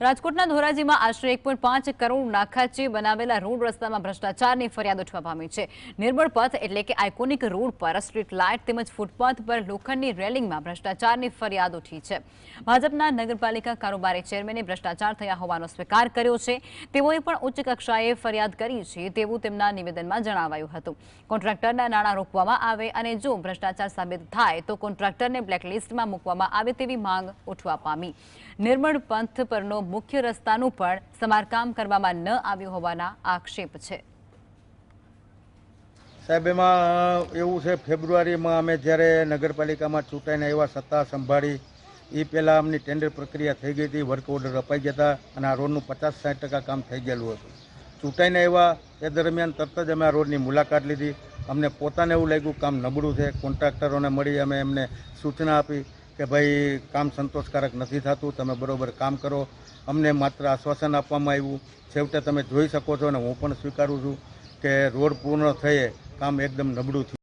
રાજકોટના ધોરાજીમાં આશરે એક પોઈન્ટ પાંચ કરોડના ખર્ચે બનાવેલા રોડ રસ્તામાં ભ્રષ્ટાચારની ફરિયાદ ઉઠવા પામી છે. નિર્મળ પથ એટલે કે આઇકોનિક રોડ પર સ્ટ્રીટ લાઇટ તેમજ ફૂટપાથ પર લોખંડની રેલિંગમાં ભ્રષ્ટાચારની ફરિયાદ ઉઠી છે. ભાજપના નગરપાલિકા કારોબારી ચેરમેને ભ્રષ્ટાચાર થયા હોવાનો સ્વીકાર કર્યો છે. તેઓએ પણ ઉચ્ચ કક્ષાએ ફરિયાદ કરી છે તેવું તેમના નિવેદનમાં જણાવાયું હતું. કોન્ટ્રાક્ટરના નાણાં રોકવામાં આવે અને જો ભ્રષ્ટાચાર સાબિત થાય તો કોન્ટ્રાક્ટરને બ્લેકલિસ્ટમાં મૂકવામાં આવે તેવી માંગ ઉઠવા પામી. નિર્મળ પંથ પરનો મુખ્ય રસ્તાનું પણ સમારકામ કરવામાં ન આવ્યું હોવાના આક્ષેપ છે. સાહેબ, એમાં એવું છે, ફેબ્રુઆરીમાં અમે જ્યારે નગરપાલિકામાં ચૂંટાઈને આવ્યા, સત્તા સંભાળી એ પહેલાં અમની ટેન્ડર પ્રક્રિયા થઈ ગઈ હતી, વર્ક ઓર્ડર અપાઈ ગયા હતા અને આ રોડનું પચાસ સાઠ ટકા કામ થઈ ગયેલું હતું. ચૂંટાઈને આવ્યા, એ દરમિયાન તરત જ અમે આ રોડની મુલાકાત લીધી. અમને પોતાને એવું લાગ્યું કામ નબળું છે, કોન્ટ્રાક્ટરોને મળી અમે એમને સૂચના આપી. કે ભાઈ કામ સંતોષકારક નથી થતું, તમે બરોબર કામ કરો. અમને માત્ર આશ્વાસન આપવામાં આવ્યું. છેવટે તમે જોઈ શકો છો અને હું પણ સ્વીકારું છું કે રોડ પૂર્ણ થયે કામ એકદમ નબળું થયું.